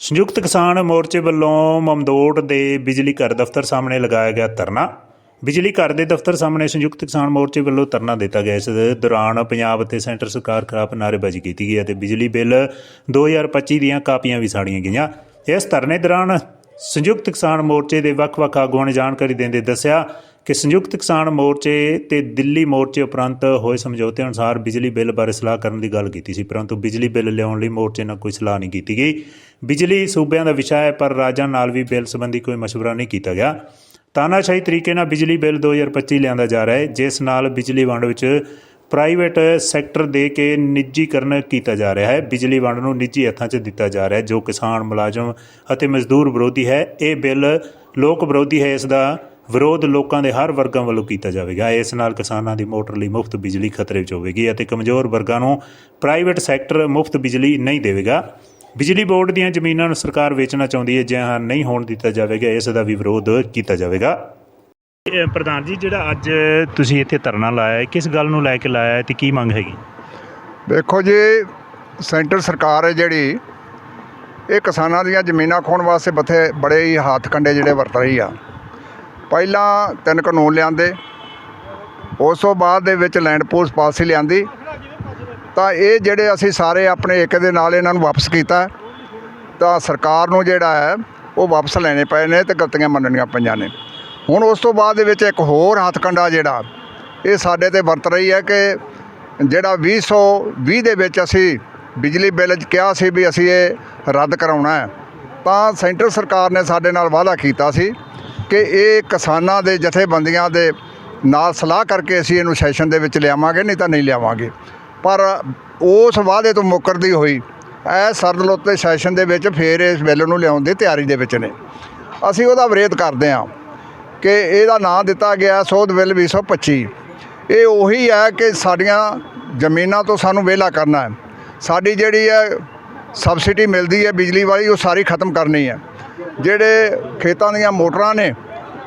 ਸੰਯੁਕਤ ਕਿਸਾਨ ਮੋਰਚੇ ਵੱਲੋਂ ਮਮਦੋਟ ਦੇ ਬਿਜਲੀ ਘਰ ਦਫ਼ਤਰ ਸਾਹਮਣੇ ਲਗਾਇਆ ਗਿਆ ਧਰਨਾ। ਬਿਜਲੀ ਘਰ ਦੇ ਦਫ਼ਤਰ ਸਾਹਮਣੇ ਸੰਯੁਕਤ ਕਿਸਾਨ ਮੋਰਚੇ ਵੱਲੋਂ ਧਰਨਾ ਦਿੱਤਾ ਗਿਆ। ਇਸ ਦੌਰਾਨ ਪੰਜਾਬ ਅਤੇ ਸੈਂਟਰ ਸਰਕਾਰ ਖਿਲਾਫ ਨਾਅਰੇਬਾਜ਼ੀ ਕੀਤੀ ਗਈ ਅਤੇ ਬਿਜਲੀ ਬਿੱਲ 2025 ਦੀਆਂ ਕਾਪੀਆਂ ਵੀ ਸਾੜੀਆਂ ਗਈਆਂ। ਇਸ ਧਰਨੇ ਦੌਰਾਨ ਸੰਯੁਕਤ ਕਿਸਾਨ ਮੋਰਚੇ ਦੇ ਵੱਖ-ਵੱਖ ਆਗੂਆਂ ਨੇ ਜਾਣਕਾਰੀ ਦਿੰਦੇ ਦੱਸਿਆ ਕਿ ਸੰਯੁਕਤ ਕਿਸਾਨ ਮੋਰਚੇ ਤੇ ਦਿੱਲੀ ਮੋਰਚੇ ਉਪਰੰਤ ਹੋਏ ਸਮਝੌਤੇ ਅਨੁਸਾਰ ਬਿਜਲੀ ਬਿੱਲ ਬਾਰੇ ਸਲਾਹ ਕਰਨ ਦੀ ਗੱਲ ਕੀਤੀ ਸੀ, ਪਰੰਤੂ ਬਿਜਲੀ ਬਿੱਲ ਲਿਆਉਣ ਲਈ ਮੋਰਚੇ ਨਾਲ ਕੋਈ ਸਲਾਹ ਨਹੀਂ ਕੀਤੀ ਗਈ। ਬਿਜਲੀ ਸੂਬਿਆਂ ਦਾ ਵਿਸ਼ਾ ਹੈ, ਪਰ ਰਾਜਾਂ ਨਾਲ ਵੀ ਬਿੱਲ ਸੰਬੰਧੀ ਕੋਈ ਮਸ਼ਵਰਾ ਨਹੀਂ ਕੀਤਾ ਗਿਆ। ਤਾਨਾਸ਼ਾਹੀ ਤਰੀਕੇ ਨਾਲ ਬਿਜਲੀ ਬਿੱਲ 2025 ਲਿਆਂਦਾ ਜਾ ਰਿਹਾ ਹੈ, ਜਿਸ ਨਾਲ ਬਿਜਲੀ ਵੰਡ ਵਿੱਚ ਪ੍ਰਾਈਵੇਟ ਸੈਕਟਰ ਦੇ ਕੇ ਨਿੱਜੀਕਰਨ ਕੀਤਾ ਜਾ ਰਿਹਾ ਹੈ। ਬਿਜਲੀ ਵੰਡ ਨੂੰ ਨਿੱਜੀ ਹੱਥਾਂ 'ਚ ਦਿੱਤਾ ਜਾ ਰਿਹਾ ਹੈ, ਜੋ ਕਿਸਾਨ ਮੁਲਾਜ਼ਮ ਅਤੇ ਮਜ਼ਦੂਰ ਵਿਰੋਧੀ ਹੈ। ਇਹ ਬਿੱਲ ਲੋਕ ਵਿਰੋਧੀ ਹੈ, ਇਸ ਦਾ ਵਿਰੋਧ ਲੋਕਾਂ ਦੇ ਹਰ ਵਰਗਾਂ ਵੱਲੋਂ ਕੀਤਾ ਜਾਵੇਗਾ। ਇਸ ਨਾਲ ਕਿਸਾਨਾਂ ਦੀ ਮੋਟਰ ਲਈ ਮੁਫਤ ਬਿਜਲੀ ਖਤਰੇ ਵਿੱਚ ਹੋਵੇਗੀ ਅਤੇ ਕਮਜ਼ੋਰ ਵਰਗਾਂ ਨੂੰ ਪ੍ਰਾਈਵੇਟ ਸੈਕਟਰ ਮੁਫਤ ਬਿਜਲੀ ਨਹੀਂ ਦੇਵੇਗਾ। ਬਿਜਲੀ ਬੋਰਡ ਦੀਆਂ ਜ਼ਮੀਨਾਂ ਨੂੰ ਸਰਕਾਰ ਵੇਚਣਾ ਚਾਹੁੰਦੀ ਹੈ ਜਾਂ ਨਹੀਂ ਹੋਣ ਦਿੱਤਾ ਜਾਵੇਗਾ ਇਸ ਦਾ ਵੀ ਵਿਰੋਧ ਕੀਤਾ ਜਾਵੇਗਾ। ਪ੍ਰਧਾਨ ਜੀ ਜਿਹੜਾ ਅੱਜ ਤੁਸੀਂ ਇੱਥੇ ਧਰਨਾ ਲਾਇਆ ਹੈ ਕਿਸ ਗੱਲ ਨੂੰ ਲੈ ਕੇ ਲਾਇਆ ਹੈ ਤੇ ਕੀ ਮੰਗ ਹੈਗੀ? ਵੇਖੋ ਜੀ ਸੈਂਟਰ ਸਰਕਾਰ ਹੈ ਜਿਹੜੀ ਇਹ ਕਿਸਾਨਾਂ ਦੀਆਂ ਜ਼ਮੀਨਾਂ ਖੋਣ ਵਾਸਤੇ ਬਥੇ ਬੜੇ ਹੀ ਹੱਥ ਕੰਡੇ ਜਿਹੜੇ ਵਰਤ ਰਹੀ ਆ। ਪਹਿਲਾਂ ਤਿੰਨ ਕਾਨੂੰਨ ਲਿਆਂਦੇ, ਉਸ ਤੋਂ ਬਾਅਦ ਦੇ ਵਿੱਚ ਲੈਂਡ ਪੂਲਸ ਪਾਲਿਸੀ ਲਿਆਂਦੀ। ਤਾਂ ਇਹ ਜਿਹੜੇ ਅਸੀਂ ਸਾਰੇ ਆਪਣੇ ਇੱਕ ਦੇ ਨਾਲ ਇਹਨਾਂ ਨੂੰ ਵਾਪਸ ਕੀਤਾ, ਤਾਂ ਸਰਕਾਰ ਨੂੰ ਜਿਹੜਾ ਹੈ, ਉਹ ਵਾਪਸ ਲੈਣੇ ਪਏ ਨੇ ਤੇ ਗਲਤੀਆਂ ਮੰਨਣੀਆਂ ਪਈਆਂ ਨੇ। ਹੁਣ ਉਸ ਤੋਂ ਬਾਅਦ ਦੇ ਵਿੱਚ ਇੱਕ ਹੋਰ ਹੱਥ ਕੰਡਾ ਜਿਹੜਾ, ਇਹ ਸਾਡੇ ਤੇ ਵਰਤ ਰਹੀ ਹੈ ਕਿ ਜਿਹੜਾ 2020 ਦੇ ਵਿੱਚ ਅਸੀਂ ਬਿਜਲੀ ਬਿੱਲ 'ਚ ਕਿਹਾ ਸੀ ਵੀ ਅਸੀਂ ਇਹ ਰੱਦ ਕਰਾਉਣਾ ਹੈ। ਤਾਂ ਸੈਂਟਰ ਸਰਕਾਰ ਨੇ ਸਾਡੇ ਨਾਲ ਵਾਅਦਾ ਕੀਤਾ ਸੀ ਕਿ ਇਹ ਕਿਸਾਨਾਂ ਦੇ ਜਥੇਬੰਦੀਆਂ ਦੇ ਨਾਲ ਸਲਾਹ ਕਰਕੇ ਅਸੀਂ ਇਹਨੂੰ ਸੈਸ਼ਨ ਦੇ ਵਿੱਚ ਲਿਆਵਾਂਗੇ, ਨਹੀਂ ਤਾਂ ਨਹੀਂ ਲਿਆਵਾਂਗੇ। ਪਰ ਉਸ ਵਾਅਦੇ ਤੋਂ ਮੁੱਕਰਦੀ ਹੋਈ, ਇਹ ਸਰਦਲੋਤੇ ਸੈਸ਼ਨ ਦੇ ਵਿੱਚ ਫੇਰ ਇਸ ਬਿੱਲ ਨੂੰ ਲਿਆਉਣ ਦੀ ਤਿਆਰੀ ਦੇ ਵਿੱਚ ਨੇ। ਅਸੀਂ ਉਹਦਾ ਵਿਰੋਧ ਕਰਦੇ ਹਾਂ ਕਿ ਇਹਦਾ ਨਾਂ ਦਿੱਤਾ ਗਿਆ ਸੋਧ ਬਿੱਲ 225 ਇਹ ਉਹੀ ਹੈ ਕਿ ਸਾਡੀਆਂ ਜ਼ਮੀਨਾਂ ਤੋਂ ਸਾਨੂੰ ਵਿਹਲਾ ਕਰਨਾ ਹੈ। ਸਾਡੀ ਜਿਹੜੀ ਹੈ ਸਬਸਿਡੀ ਮਿਲਦੀ ਹੈ ਬਿਜਲੀ ਵਾਲੀ, ਉਹ ਸਾਰੀ ਖਤਮ ਕਰਨੀ ਹੈ। ਜਿਹੜੇ ਖੇਤਾਂ ਦੀਆਂ ਮੋਟਰਾਂ ਨੇ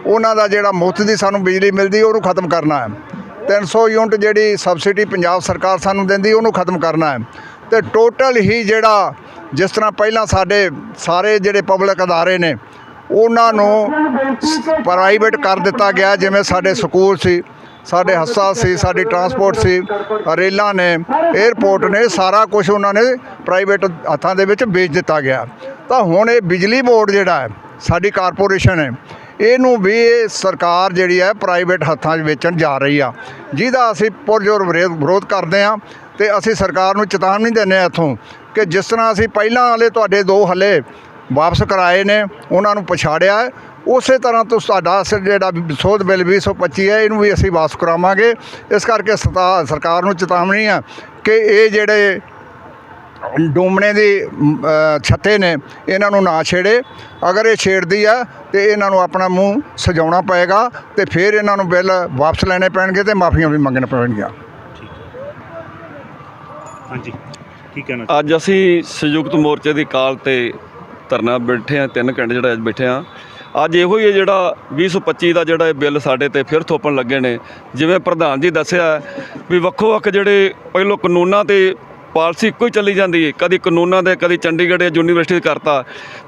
ਉਹਨਾਂ ਦਾ ਜਿਹੜਾ ਮੁਫਤ ਦੀ ਸਾਨੂੰ ਬਿਜਲੀ ਮਿਲਦੀ, ਉਹਨੂੰ ਖਤਮ ਕਰਨਾ ਹੈ। 300 ਯੂਨਿਟ ਜਿਹੜੀ ਸਬਸਿਡੀ ਪੰਜਾਬ ਸਰਕਾਰ ਸਾਨੂੰ ਦਿੰਦੀ, ਉਹਨੂੰ ਖਤਮ ਕਰਨਾ ਹੈ। ਤੇ ਟੋਟਲ ਹੀ ਜਿਹੜਾ, ਜਿਸ ਤਰ੍ਹਾਂ ਪਹਿਲਾਂ ਸਾਡੇ ਸਾਰੇ ਜਿਹੜੇ ਪਬਲਿਕ ਅਦਾਰੇ ਨੇ, ਉਹਨਾਂ ਨੂੰ ਪ੍ਰਾਈਵੇਟ ਕਰ ਦਿੱਤਾ ਗਿਆ, ਜਿਵੇਂ ਸਾਡੇ ਸਕੂਲ ਸੀ, ਸਾਡੇ ਹਸਪਤਾਲ ਸੀ, ਸਾਡੀ ਟਰਾਂਸਪੋਰਟ ਸੀ, ਰੇਲਾਂ ਨੇ 에ਅਰਪੋਰਟ ਨੇ, ਸਾਰਾ ਕੁਝ ਉਹਨਾਂ ਨੇ ਪ੍ਰਾਈਵੇਟ ਹੱਥਾਂ ਦੇ ਵਿੱਚ ਵੇਚ ਦਿੱਤਾ ਗਿਆ। ਤਾਂ ਹੁਣ ਇਹ ਬਿਜਲੀ ਬੋਰਡ ਜਿਹੜਾ ਹੈ, ਸਾਡੀ ਕਾਰਪੋਰੇਸ਼ਨ ਹੈ ਇਹਨੂੰ ਵੀ ਇਹ ਸਰਕਾਰ ਜਿਹੜੀ ਹੈ ਪ੍ਰਾਈਵੇਟ ਹੱਥਾਂ 'ਚ ਵੇਚਣ ਜਾ ਰਹੀ ਆ। ਜਿਹਦਾ ਅਸੀਂ ਪੁਰਜੋਰ ਵਿਰੋਧ ਵਿਰੋਧ ਕਰਦੇ ਆ ਤੇ ਅਸੀਂ ਸਰਕਾਰ ਨੂੰ ਚੇਤਾਵਨੀ ਦਿੰਦੇ ਆ ਇੱਥੋਂ ਕਿ ਜਿਸ ਤਰ੍ਹਾਂ ਅਸੀਂ ਪਹਿਲਾਂ ਵਾਲੇ ਤੁਹਾਡੇ ਦੋ ਹੱਲੇ ਵਾਪਸ ਕਰਾਏ ਨੇ, ਉਹਨਾਂ ਨੂੰ ਪਛਾੜਿਆ ਉਸੇ ਤਰ੍ਹਾਂ ਤੋਂ ਸਾਡਾ ਸ- ਜਿਹੜਾ ਸੋਧ ਬਿੱਲ 225 ਹੈ, ਇਹਨੂੰ ਵੀ ਅਸੀਂ ਵਾਪਸ ਕਰਾਵਾਂਗੇ। ਇਸ ਕਰਕੇ ਸਤਾ- ਸਰਕਾਰ ਨੂੰ ਚੇਤਾਵਨੀ ਆ ਕਿ ਇਹ ਜਿਹੜੇ ਡੂਮਣੇ ਦੀ ਛੱਤੇ ਨੇ ਇਹਨਾਂ ਨੂੰ ਨਾ ਛੇੜੇ। ਅਗਰ ਇਹ ਛੇੜਦੀ ਆ ਤੇ ਇਹਨਾਂ ਨੂੰ ਆਪਣਾ ਮੂੰਹ ਸਜਾਉਣਾ ਪਏਗਾ ਤੇ ਫਿਰ ਇਹਨਾਂ ਨੂੰ ਬਿੱਲ ਵਾਪਸ ਲੈਣੇ ਪੈਣਗੇ ਤੇ ਮਾਫੀਆਂ ਵੀ ਮੰਗਣ ਪੈਣਗੀਆਂ। ਹਾਂਜੀ ਕੀ ਕਹਿਣਾ ਅੱਜ ਅਸੀਂ ਸੰਯੁਕਤ ਮੋਰਚੇ ਦੀ ਕਾਲ ਤੇ ਧਰਨਾ ਬੈਠੇ ਆ ਤਿੰਨ ਘੰਟੇ ਜਿਹੜਾ ਅੱਜ ਬੈਠੇ ਆ ਅੱਜ ਇਹੋ ਹੀ ਹੈ ਜਿਹੜਾ 2025 ਦਾ ਜਿਹੜਾ ਇਹ ਬਿੱਲ ਸਾਡੇ ਤੇ ਫਿਰ ਥੋਪਣ ਲੱਗੇ ਨੇ। ਜਿਵੇਂ ਪ੍ਰਧਾਨ ਜੀ ਦੱਸਿਆ ਵੀ ਵੱਖੋ ਵੱਖ ਜਿਹੜੇ ਪਹਿਲੋਂ ਕਾਨੂੰਨਾਂ ਤੇ ਪਾਲਿਸੀ ਇੱਕੋ ਹੀ ਚੱਲੀ ਜਾਂਦੀ ਹੈ। ਕਦੀ ਕਾਨੂੰਨਾਂ ਦੇ ਕਦੀ ਚੰਡੀਗੜ੍ਹ ਯੂਨੀਵਰਸਿਟੀ 'ਚ ਕਰਤਾ।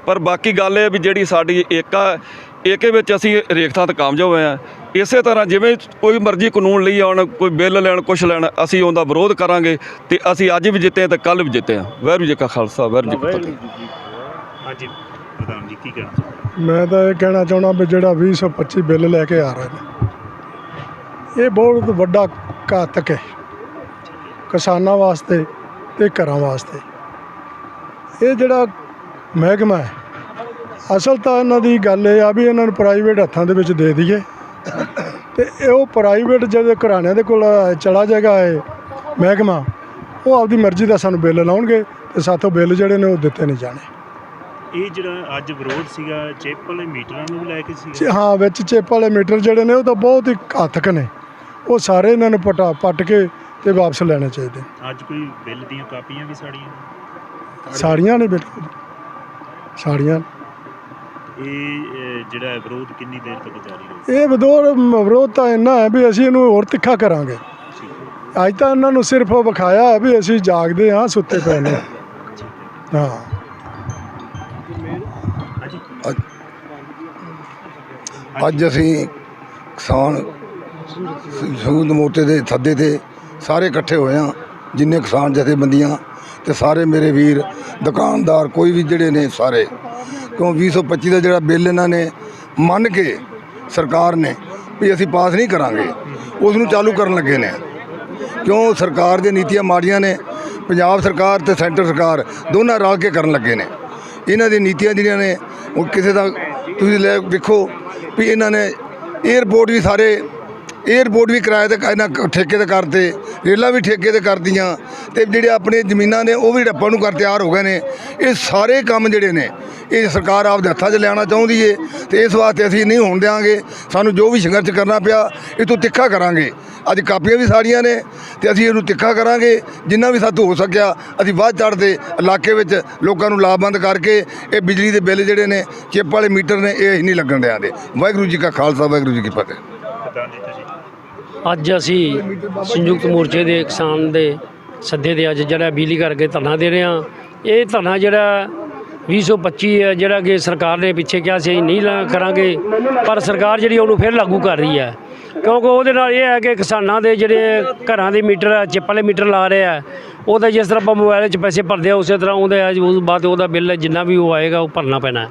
ਪਰ ਬਾਕੀ ਗੱਲ ਇਹ ਵੀ ਜਿਹੜੀ ਸਾਡੀ ਏਕਾ ਏਕੇ ਵਿੱਚ ਅਸੀਂ ਰੇਖਤਾ ਤੇ ਕਾਮਯਾਬ ਹੋਏ ਆ ਇਸੇ ਤਰ੍ਹਾਂ ਜਿਵੇਂ ਕੋਈ ਮਰਜ਼ੀ ਕਾਨੂੰਨ ਲਈ ਆਉਣ ਕੋਈ ਬਿੱਲ ਲੈਣ ਕੁਛ ਲੈਣ ਅਸੀਂ ਉਹਦਾ ਵਿਰੋਧ ਕਰਾਂਗੇ ਤੇ ਅਸੀਂ ਅੱਜ ਵੀ ਜਿੱਤੇ ਤੇ ਕੱਲ ਵੀ ਜਿੱਤੇ ਆ ਵਾਹਿਗੁਰੂ ਜੀ ਕਾ ਖਾਲਸਾ ਵਾਹਿਗੁਰੂ ਜੀ ਕੀ ਫਤਿਹ। ਹਾਂਜੀ ਪ੍ਰਧਾਨ ਜੀ ਕੀ ਕਹਿਣਾ ਮੈਂ ਤਾਂ ਇਹ ਕਹਿਣਾ ਚਾਹੁੰਦਾ ਵੀ ਜਿਹੜਾ 2025 ਬਿੱਲ ਲੈ ਕੇ ਆ ਰਹੇ ਨੇ ਇਹ ਬਹੁਤ ਵੱਡਾ ਘਾਤਕ ਹੈ। ਕਿਸਾਨਾਂ ਵਾਸਤੇ ਤੇ ਘਰਾਂ ਵਾਸਤੇ। ਇਹ ਜਿਹੜਾ ਮਹਿਕਮਾ ਹੈ ਅਸਲ ਤਾਂ ਇਹਨਾਂ ਦੀ ਗੱਲ ਇਹ ਆ ਵੀ ਇਹਨਾਂ ਨੂੰ ਪ੍ਰਾਈਵੇਟ ਹੱਥਾਂ ਦੇ ਵਿੱਚ ਦੇ ਦਈਏ। ਤੇ ਇਹ ਉਹ ਪ੍ਰਾਈਵੇਟ ਜਿਹੜੇ ਘਰਾਣਿਆਂ ਦੇ ਕੋਲ ਚਲਾ ਜਾਏਗਾ ਇਹ ਮਹਿਕਮਾ ਉਹ ਆਪਦੀ ਮਰਜ਼ੀ ਦਾ ਸਾਨੂੰ ਬਿੱਲ ਲਾਉਣਗੇ ਤੇ ਸਾਥੋਂ ਬਿੱਲ ਜਿਹੜੇ ਨੇ ਉਹ ਦਿੱਤੇ ਨਹੀਂ ਜਾਣੇ। ਇਹ ਜਿਹੜਾ ਅੱਜ ਵਿਰੋਧ ਸੀਗਾ ਚਿੱਪ ਵਾਲੇ ਮੀਟਰਾਂ ਨੂੰ ਵੀ ਲੈ ਕੇ ਸੀਗਾ? ਹਾਂ ਵਿੱਚ ਚਿੱਪ ਵਾਲੇ ਮੀਟਰ ਜਿਹੜੇ ਨੇ ਉਹ ਤਾਂ ਬਹੁਤ ਹੀ ਘਾਤਕ ਨੇ। ਉਹ ਸਾਰੇ ਇਹਨਾਂ ਨੂੰ ਪਟਾ ਪੱਟ ਕੇ ਤੇ ਵਾਪਸ ਲੈਣੇ ਚਾਹੀਦੇ। ਅੱਜ ਕੋਈ ਬਿੱਲ ਦੀਆਂ ਕਾਪੀਆਂ ਵੀ ਸਾੜੀਆਂ ਸਾੜੀਆਂ ਨੇ ਬਿਲਕੁਲ। ਸਾੜੀਆਂ। ਇਹ ਅਹ, ਜਿਹੜਾ ਵਿਰੋਧ ਕਿੰਨੀ ਦੇਰ ਤੱਕ ਜਾਰੀ ਰਹੇਗਾ? ਇਹ ਵਿਦੋਰ ਵਿਰੋਧ ਤਾਂ ਇੰਨਾ ਹੈ ਵੀ ਅਸੀਂ ਇਹਨੂੰ ਹੋਰ ਤਿੱਖਾ ਕਰਾਂਗੇ। ਅੱਜ ਤਾਂ ਇਹਨਾਂ ਨੂੰ ਸਿਰਫ ਵਿਖਾਇਆ ਹੈ ਵੀ ਅਸੀਂ ਜਾਗਦੇ ਹਾਂ ਸੁੱਤੇ ਪਏ ਨੇ। ਹਾਂ। ਅੱਜ ਅਸੀਂ ਕਿਸਾਨ ਸੂਦ ਮੋਰਚੇ ਦੇ ਸੱਦੇ ਤੇ ਸਾਰੇ ਇਕੱਠੇ ਹੋਏ ਹਾਂ, ਜਿੰਨੇ ਕਿਸਾਨ ਜਥੇਬੰਦੀਆਂ ਤੇ ਸਾਰੇ ਮੇਰੇ ਵੀਰ, ਦੁਕਾਨਦਾਰ, ਕੋਈ ਵੀ ਜਿਹੜੇ ਨੇ ਸਾਰੇ। ਕਿਉਂ 225 ਦਾ ਜਿਹੜਾ ਬਿੱਲ ਇਹਨਾਂ ਨੇ ਮੰਨ ਕੇ ਸਰਕਾਰ ਨੇ ਵੀ ਅਸੀਂ ਪਾਸ ਨਹੀਂ ਕਰਾਂਗੇ, ਉਸ ਨੂੰ ਚਾਲੂ ਕਰਨ ਲੱਗੇ ਨੇ। ਕਿਉਂ ਸਰਕਾਰ ਦੀਆਂ ਨੀਤੀਆਂ ਮਾੜੀਆਂ ਨੇ, ਪੰਜਾਬ ਸਰਕਾਰ ਤੇ ਸੈਂਟਰ ਸਰਕਾਰ ਦੋਨਾਂ ਰਲ ਕੇ ਕਰਨ ਲੱਗੇ ਨੇ। ਇਹਨਾਂ ਦੀਆਂ ਨੀਤੀਆਂ ਜਿਹੜੀਆਂ ਨੇ, ਉਹ ਕਿਸੇ ਦਾ ਤੁਸੀਂ ਲੈ ਵੇਖੋ ਵੀ ਇਹਨਾਂ ਨੇ 에ਅਰਪੋਰਟ ਵੀ ਸਾਰੇ 에ਅਰਪੋਰਟ ਵੀ ਕਿਰਾਏ ਤੇ ਇਹਨਾਂ ਕ- ਠੇਕੇ ਤੇ ਕਰਤੇ, ਰੇਲਾਂ ਵੀ ਠੇਕੇ ਤੇ ਕਰਦੀਆਂ ਤੇ ਜਿਹੜੇ ਆਪਣੇ ਜ਼ਮੀਨਾਂ ਨੇ ਉਹ ਵੀ ਡੱਪਾਂ ਨੂੰ ਕਰ ਤਿਆਰ ਹੋ ਗਏ ਨੇ। ਇਹ ਸਾਰੇ ਕੰਮ ਜਿਹੜੇ ਨੇ, ਇਹ ਸਰਕਾਰ ਆਪ ਦੇ ਹੱਥਾਂ 'ਚ ਲਿਆਉਣਾ ਚਾਹੁੰਦੀ ਏ, ਤੇ ਇਸ ਵਾਸਤੇ ਅਸੀਂ ਨਹੀਂ ਹੋਣ ਦਿਆਂਗੇ। ਸਾਨੂੰ ਜੋ ਵੀ ਸੰਘਰਸ਼ ਕਰਨਾ ਪਿਆ, ਇਹ ਤੋਂ ਤਿੱਖਾ ਕਰਾਂਗੇ। ਅੱਜ ਕਾਪੀਆਂ ਵੀ ਸਾਰੀਆਂ ਨੇ, ਤੇ ਅਸੀਂ ਇਹਨੂੰ ਤਿੱਖਾ ਕਰਾਂਗੇ। ਜਿੰਨਾ ਵੀ ਸਾਥੋਂ ਹੋ ਸਕਿਆ, ਅਸੀਂ ਵੱਧ ਚੜ੍ਹਦੇ ਇਲਾਕੇ ਵਿੱਚ ਲੋਕਾਂ ਨੂੰ ਲਾਭਬੰਦ ਕਰਕੇ ਇਹ ਬਿਜਲੀ ਦੇ ਬਿੱਲ ਜਿਹੜੇ ਨੇ, ਚਿੱਪ ਵਾਲੇ ਮੀਟਰ ਨੇ, ਇਹ ਅਸੀਂ ਨਹੀਂ ਲੱਗਣ ਦਿਆਂਗੇ ਵਾਹਿਗੁਰੂ ਜੀ ਕਾ ਖਾਲਸਾ, ਵਾਹਿਗੁਰੂ ਜੀ ਕੀ ਫਤਿਹ। ਪ੍ਰਧਾਨ ਜੀ? ਤੁਸੀਂ ਅੱਜ ਅਸੀਂ ਸੰਯੁਕਤ ਮੋਰਚੇ ਦੇ ਕਿਸਾਨ ਦੇ ਸੱਦੇ ਦੇ ਅੱਜ ਜਿਹੜਾ ਬਿਜਲੀ ਕਰਕੇ ਧਰਨਾ ਦੇ ਰਹੇ ਹਾਂ। ਇਹ ਧਰਨਾ ਜਿਹੜਾ 225 ਹੈ, ਜਿਹੜਾ ਕਿ ਸਰਕਾਰ ਨੇ ਪਿੱਛੇ ਕਿਹਾ ਸੀ, ਅਸੀਂ ਨਹੀਂ ਲਾ- ਕਰਾਂਗੇ। ਪਰ ਸਰਕਾਰ ਜਿਹੜੀ ਉਹਨੂੰ ਫਿਰ ਲਾਗੂ ਕਰ ਰਹੀ ਹੈ। ਕਿਉਂਕਿ ਉਹਦੇ ਨਾਲ ਇਹ ਹੈ ਕਿ ਕਿਸਾਨਾਂ ਦੇ ਜਿਹੜੇ ਘਰਾਂ ਦੇ ਮੀਟਰ ਆ, ਚਿੱਪ ਵਾਲੇ ਮੀਟਰ ਲਾ ਰਹੇ ਆ ਉਹਦਾ ਜਿਸ ਤਰ੍ਹਾਂ ਆਪਾਂ ਮੋਬਾਈਲ 'ਚ ਪੈਸੇ ਭਰਦੇ ਆ ਉਸੇ ਤਰ੍ਹਾਂ ਉਹਦੇ ਅੱਜ ਉਸ ਬਾਅਦ ਉਹਦਾ ਬਿੱਲ ਜਿੰਨਾ ਵੀ ਉਹ ਆਏਗਾ ਉਹ ਭਰਨਾ ਪੈਣਾ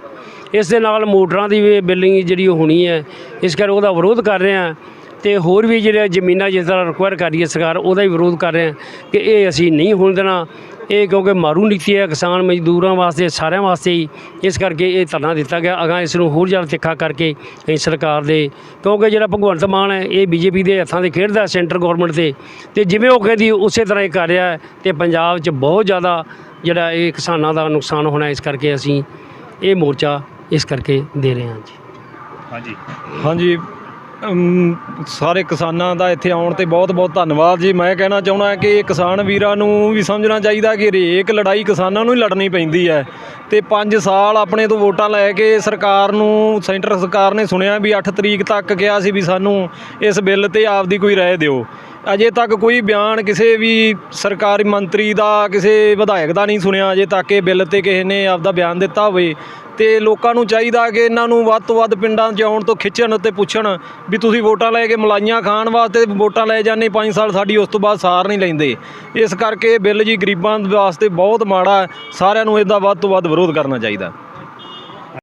ਇਸ ਦੇ ਨਾਲ ਮੋਟਰਾਂ ਦੀ ਵੀ ਬਿਲਿੰਗ ਜਿਹੜੀ ਉਹ ਹੋਣੀ ਹੈ ਇਸ ਕਰਕੇ ਉਹਦਾ ਵਿਰੋਧ ਕਰ ਰਹੇ ਆ ਤੇ ਹੋਰ ਵੀ ਜਿਹੜੇ ਜ਼ਮੀਨਾਂ ਜਿਸ ਤਰ੍ਹਾਂ ਰਿਕੁਆਇਰ ਕਰ ਰਹੀ ਹੈ ਸਰਕਾਰ ਉਹਦਾ ਹੀ ਵਿਰੋਧ ਕਰ ਰਹੇ ਆ ਕਿ ਇਹ ਅਸੀਂ ਨਹੀਂ ਹੋਣ ਦੇਣਾ। ਇਹ ਕਿਉਂਕਿ ਮਾਰੂ ਨੀਤੀ ਹੈ ਕਿਸਾਨ ਮਜ਼ਦੂਰਾਂ ਵਾਸਤੇ ਸਾਰਿਆਂ ਵਾਸਤੇ ਹੀ ਇਸ ਕਰਕੇ ਇਹ ਧਰਨਾ ਦਿੱਤਾ ਗਿਆ। ਅਗਾਂ ਇਸ ਨੂੰ ਹੋਰ ਜ਼ਿਆਦਾ ਤਿੱਖਾ ਕਰਕੇ ਅਸੀਂ ਸਰਕਾਰ ਦੇ ਕਿਉਂਕਿ ਜਿਹੜਾ ਭਗਵੰਤ ਮਾਨ ਹੈ ਇਹ ਬੀਜੇਪੀ ਦੇ ਹੱਥਾਂ ਦੇ ਖੇਡਦਾ ਸੈਂਟਰ ਗਵਰਨਮੈਂਟ ਤੇ ਤੇ ਜਿਵੇਂ ਉਹ ਕਹਿੰਦੀ ਉਸੇ ਤਰ੍ਹਾਂ ਹੀ ਕਰ ਰਿਹਾ ਹੈ ਤੇ ਪੰਜਾਬ 'ਚ ਬਹੁਤ ਜ਼ਿਆਦਾ ਜਿਹੜਾ ਇਹ ਕਿਸਾਨਾਂ ਦਾ ਨੁਕਸਾਨ ਹੋਣਾ ਇਸ ਕਰਕੇ ਅਸੀਂ ਇਹ ਮੋਰਚਾ ਇਸ ਕਰਕੇ ਦੇ ਰਹੇ ਹਾਂ ਜੀ। ਹਾਂਜੀ। ਹਾਂਜੀ। ਸਾਰੇ ਕਿਸਾਨਾਂ ਦਾ ਇੱਥੇ ਆਉਣ ਤੇ ਬਹੁਤ ਬਹੁਤ ਧੰਨਵਾਦ ਜੀ। ਮੈਂ ਕਹਿਣਾ ਚਾਹੁੰਦਾ ਕਿ ਕਿਸਾਨ ਵੀਰਾਂ ਨੂੰ ਵੀ ਸਮਝਣਾ ਚਾਹੀਦਾ ਕਿ ਰੇਕ ਲੜਾਈ ਕਿਸਾਨਾਂ ਨੂੰ ਹੀ ਲੜਨੀ ਪੈਂਦੀ ਹੈ। ਤੇ 5 ਸਾਲ ਆਪਣੇ ਤੋਂ ਵੋਟਾਂ ਲੈ ਕੇ ਸਰਕਾਰ ਨੂੰ, ਸੈਂਟਰ ਸਰਕਾਰ ਨੇ ਸੁਣਿਆ ਵੀ 8 ਤਰੀਕ ਤੱਕ ਕਿਹਾ ਸੀ ਵੀ ਸਾਨੂੰ ਇਸ ਬਿੱਲ ਤੇ ਆਪਦੀ ਕੋਈ ਰਾਏ ਦਿਓ। ਅਜੇ ਤੱਕ ਕੋਈ ਬਿਆਨ ਕਿਸੇ ਵੀ ਸਰਕਾਰੀ ਮੰਤਰੀ ਦਾ, ਕਿਸੇ ਵਿਧਾਇਕ ਦਾ ਨਹੀਂ ਸੁਣਿਆ। ਅਜੇ ਤੱਕ ਇਹ ਬਿੱਲ ਤੇ ਕਿਸੇ ਨੇ ਆਪਦਾ ਬਿਆਨ ਦਿੱਤਾ ਹੋਵੇ। ਤੇ ਲੋਕਾਂ ਨੂੰ ਚਾਹੀਦਾ ਕਿ ਇਹਨਾਂ ਨੂੰ ਵੱਧ ਤੋਂ ਵੱਧ ਪਿੰਡਾਂ 'ਚ ਆਉਣ ਤੋਂ ਖਿੱਚਣ ਅਤੇ ਪੁੱਛਣ ਵੀ ਤੁਸੀਂ ਵੋਟਾਂ ਲੈ ਕੇ ਮਲਾਈਆਂ ਖਾਣ ਵਾਸਤੇ ਵੋਟਾਂ ਲੈ ਜਾਂਦੇ 5 ਸਾਲ ਸਾਡੀ ਉਸ ਤੋਂ ਬਾਅਦ ਸਾਰ ਨਹੀਂ ਲੈਂਦੇ। ਇਸ ਕਰਕੇ ਇਹ ਬਿੱਲ ਜੀ ਗਰੀਬਾਂ ਵਾਸਤੇ ਬਹੁਤ ਮਾੜਾ ਸਾਰਿਆਂ ਨੂੰ ਇਹਦਾ ਵੱਧ ਤੋਂ ਵੱਧ ਵਿਰੋਧ ਕਰਨਾ ਚਾਹੀਦਾ।